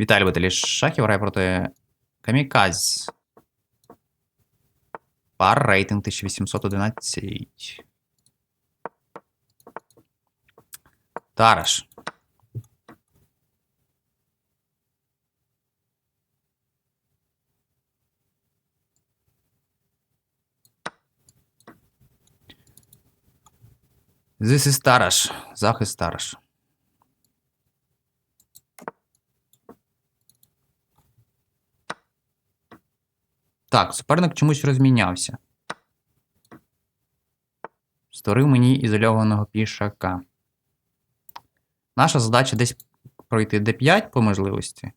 Віталій любителі шахів грає проти Каміказ. Пар рейтинг 1811. Тараш. This is Тараш. Захист Тараш. Так, суперник чомусь розмінявся. Створив мені ізольованого пішака. Наша задача десь пройти d5 по можливості.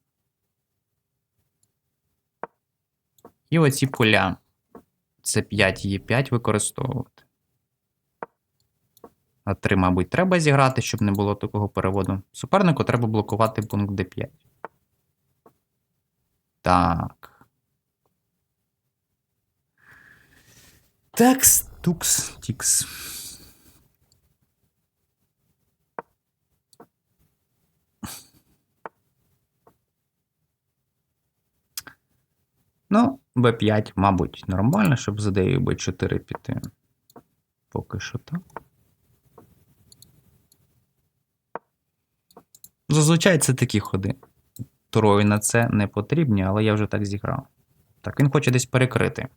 І оці поля. Це 5 і 5 використовувати. А 3, мабуть, треба зіграти, щоб не було такого переводу. Супернику треба блокувати пункт d5. Так. Такс, тукс, тікс. Ну, b5, мабуть, нормально, щоб за ідеєю b4 піти. Поки що так. Зазвичай це такі ходи. Трою на це не потрібні, але я вже так зіграв. Так, він хоче десь перекрити.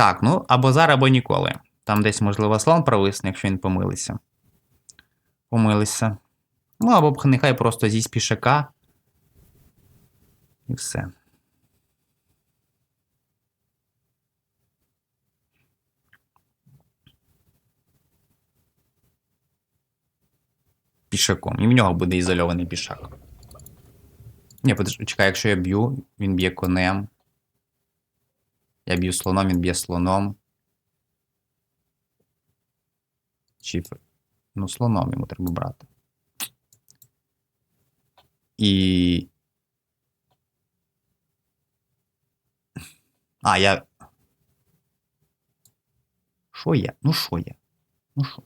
Так, ну або зараз, або ніколи. Там десь, можливо, слон провисне, якщо він помилиться. Помилився. Ну, або нехай просто зі пішака. І все. Пішаком. І в нього буде ізольований пішак. Ні, чекай, якщо я б'ю, він б'є конем. Я б'ю слоном, він б'є слоном. Чи. ф- Ну, слоном йому треба брати. І. А, я. Що я? Ну що я? Ну що?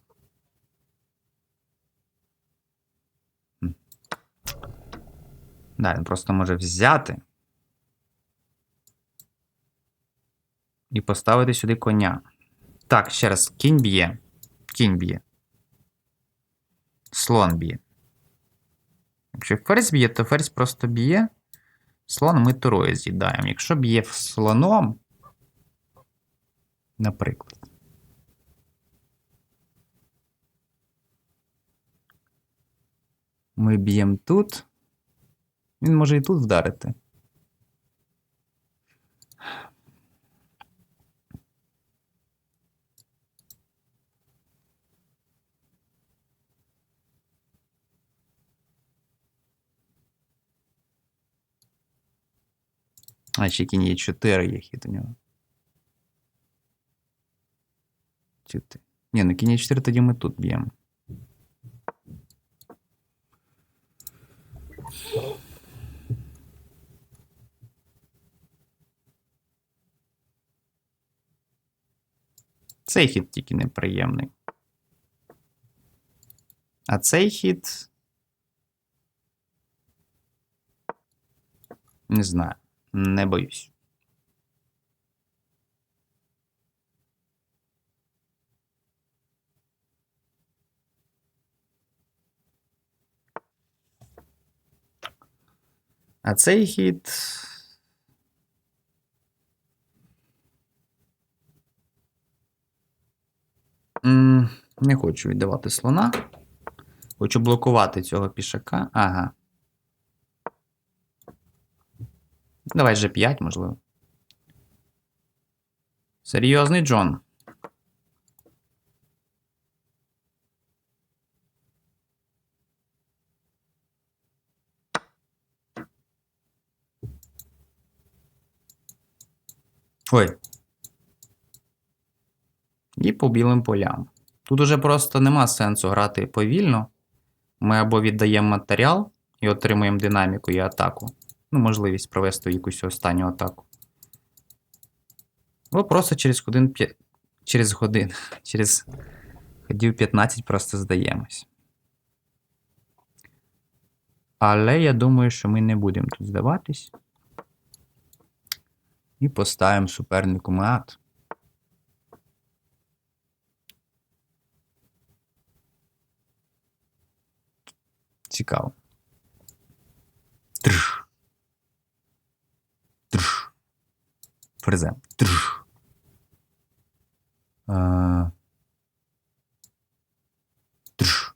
Хм. Да, він просто може взяти. І поставити сюди коня. Так, ще раз, кінь б'є. Кінь б'є. Слон б'є. Якщо ферзь б'є, то ферзь просто б'є. Слон ми троє з'їдаємо. Якщо б'є слоном, наприклад. Ми б'ємо тут. Він може і тут вдарити. А кінь є 4 є хід у нього. Чотири. Ні, ну кінь 4 тоді ми тут б'ємо. Цей хід тільки неприємний. А цей хід. Не знаю. Не боюсь. А цей хід. Не хочу віддавати слона. Хочу блокувати цього пішака. Ага. Давай же 5, можливо. Серйозний Джон. Ой. І по білим полям. Тут уже просто нема сенсу грати повільно. Ми або віддаємо матеріал і отримуємо динаміку і атаку. Ну, можливість провести якусь останню атаку. Бо просто через годин 5. Через годин. Через ходів 15 просто здаємось. Але я думаю, що ми не будемо тут здаватись. І поставимо супернику мат. Цікаво. Фрезем. Трш. А... Трш.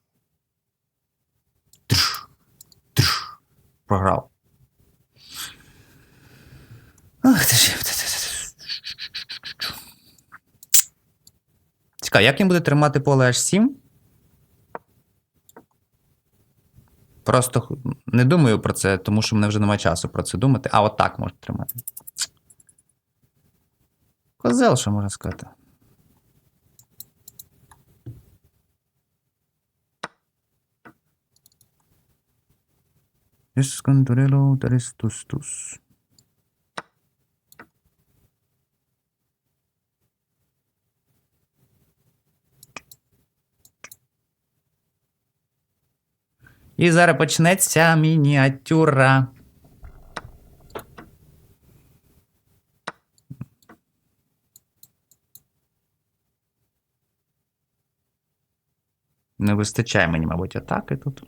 Трш. Трш. Програв. Ах ти ж. Цікаво, як він буде тримати поле H7? Просто не думаю про це, тому що мене вже немає часу про це думати. А от так може тримати. Козел, що можна сказати. Есконторело таристустус. І зараз почнеться мініатюра. Вистачає мені, мабуть, атаки тут.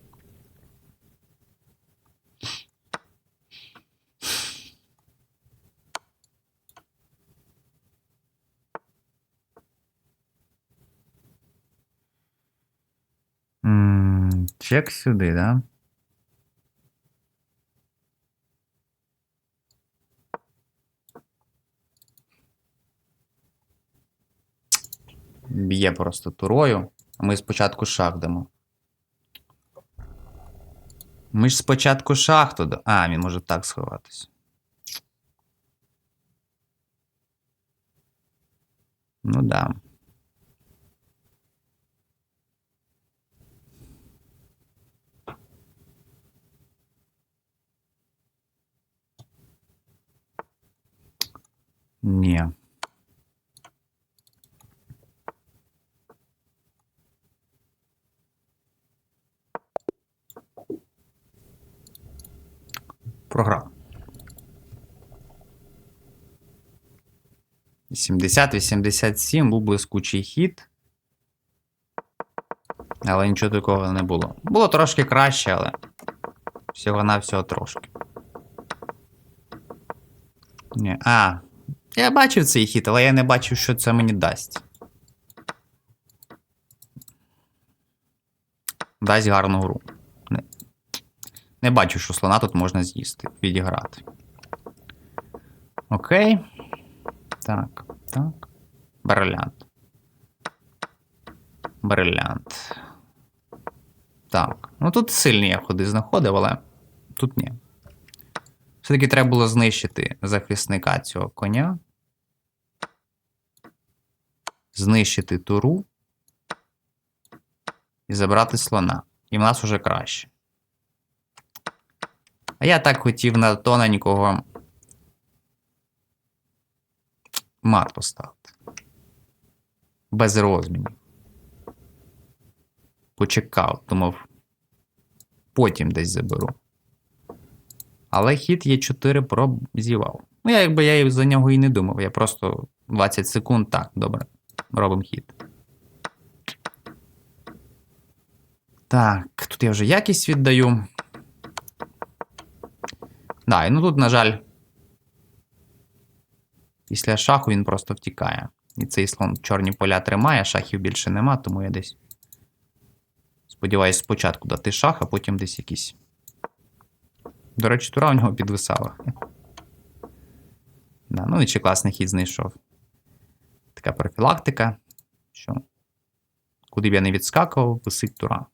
Чек сюди, да? Б'є просто турою, ми спочатку шах дамо. Ми ж спочатку шахту. А, він може так сховатись. Ну да. Ні. Програв. 80-87 був блискучий хід. Але нічого такого не було. Було трошки краще, але всього-навсього трошки. Ні. А, я бачив цей хід, але я не бачив, що це мені дасть. Дасть гарну гру. Не, бачу, що слона тут можна з'їсти, відіграти. Окей. Так, так. Брилянт. Брилянт. Так. Ну тут сильні я ходи знаходив, але тут ні. Все-таки треба було знищити захисника цього коня. Знищити туру. І забрати слона. І в нас уже краще. А я так хотів на тоненького мат поставити. Без розмінів. Почекав, думав. Потім десь заберу. Але хід є 4 прозівав. Ну, я якби я за нього і не думав. Я просто 20 секунд. Так, добре. Робимо хід. Так, тут я вже якість віддаю. Да, і ну тут, на жаль, після шаху він просто втікає. І цей слон чорні поля тримає, шахів більше нема, тому я десь. Сподіваюсь, спочатку дати шах, а потім десь якийсь. До речі, тура у нього підвисала. Да, ну і ще класний хід знайшов. Така профілактика, що куди б я не відскакував, висить тура.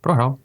Програв.